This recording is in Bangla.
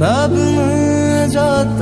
ভাবনা যত